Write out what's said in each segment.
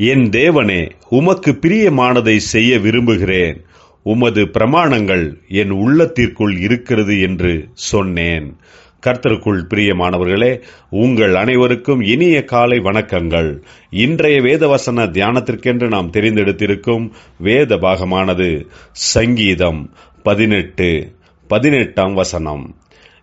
என் தேவனே உமக்கு பிரியமானதை செய்ய விரும்புகிறேன். உமது பிரமாணங்கள் என் உள்ளத்திற்குள் இருக்கிறது என்று சொன்னேன். கர்த்தருக்குள் பிரியமானவர்களே உங்கள் அனைவருக்கும் இனிய காலை வணக்கங்கள். இன்றைய வேதவசன தியானத்திற்கென்று நாம் தெரிந்தெடுத்திருக்கும் வேத பாகமானது சங்கீதம் பதினெட்டு பதினெட்டாம் வசனம்.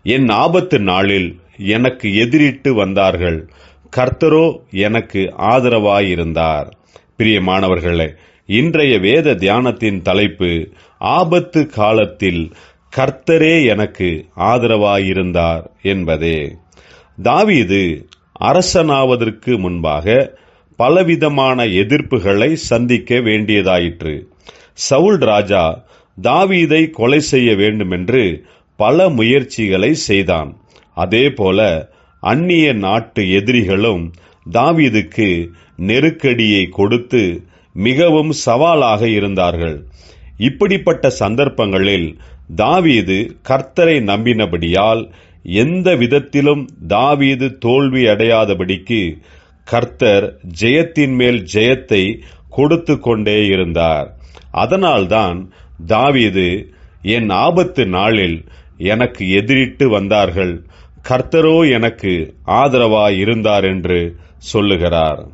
என் ஆபத்து நாளில் எனக்கு எதிரிட்டு வந்தார்கள். கர்த்தரோ எனக்கு ஆதரவாயிருந்தார். பிரியமானவர்களே இன்றைய வேத தியானத்தின் தலைப்பு ஆபத்து காலத்தில் கர்த்தரே எனக்கு ஆதரவாயிருந்தார் என்பதே. தாவீது அரசனாவதற்கு முன்பாக பலவிதமான எதிர்ப்புகளை சந்திக்க வேண்டியதாயிற்று. சவுல் ராஜா தாவீதை கொலை செய்ய வேண்டுமென்று பல முயற்சிகளை செய்தான். அதேபோல அந்நிய நாட்டு எதிரிகளும் தாவீதுக்கு நெருக்கடியை கொடுத்து மிகவும் சவாலாக இருந்தார்கள். இப்படிப்பட்ட சந்தர்ப்பங்களில் தாவீது கர்த்தரை நம்பினபடியால் எந்த விதத்திலும் தாவீது தோல்வி அடையாதபடிக்கு கர்த்தர் ஜெயத்தின் மேல் ஜெயத்தை கொடுத்து கொண்டே இருந்தார். அதனால்தான் தாவீது என் ஆபத்து நாளில் எனக்கு எதிரிட்டு வந்தார்கள். கர்த்தரோ எனக்கு ஆதரவாய் இருந்தார் என்று சொல்லுகிறார்.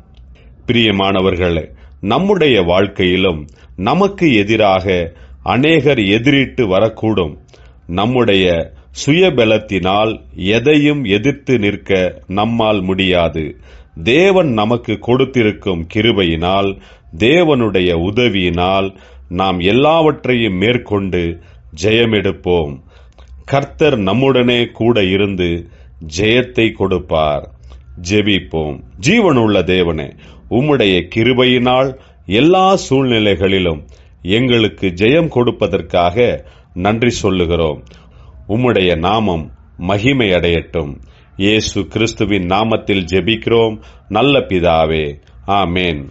பிரியமானவர்களே நம்முடைய வாழ்க்கையிலும் நமக்கு எதிராக அநேகர் எதிரிட்டு வரக்கூடும். நம்முடைய சுயபலத்தினால் எதையும் எதிர்த்து நிற்க நம்மால் முடியாது. தேவன் நமக்கு கொடுத்திருக்கும் கிருபையினால் தேவனுடைய உதவியினால் நாம் எல்லாவற்றையும் மேற்கொண்டு ஜெயமெடுப்போம். கர்த்தர் நம்முடனே கூட இருந்து ஜெயத்தை கொடுப்பார். ஜெபிப்போம். ஜீவனுள்ள தேவனே உம்முடைய கிருபையினால் எல்லா சூழ்நிலைகளிலும் எங்களுக்கு ஜெயம் கொடுப்பதற்காக நன்றி சொல்லுகிறோம். உம்முடைய நாமம் மகிமை அடையட்டும் இயேசு கிறிஸ்துவின் நாமத்தில் ஜெபிக்கிறோம். நல்ல பிதாவே ஆமேன்.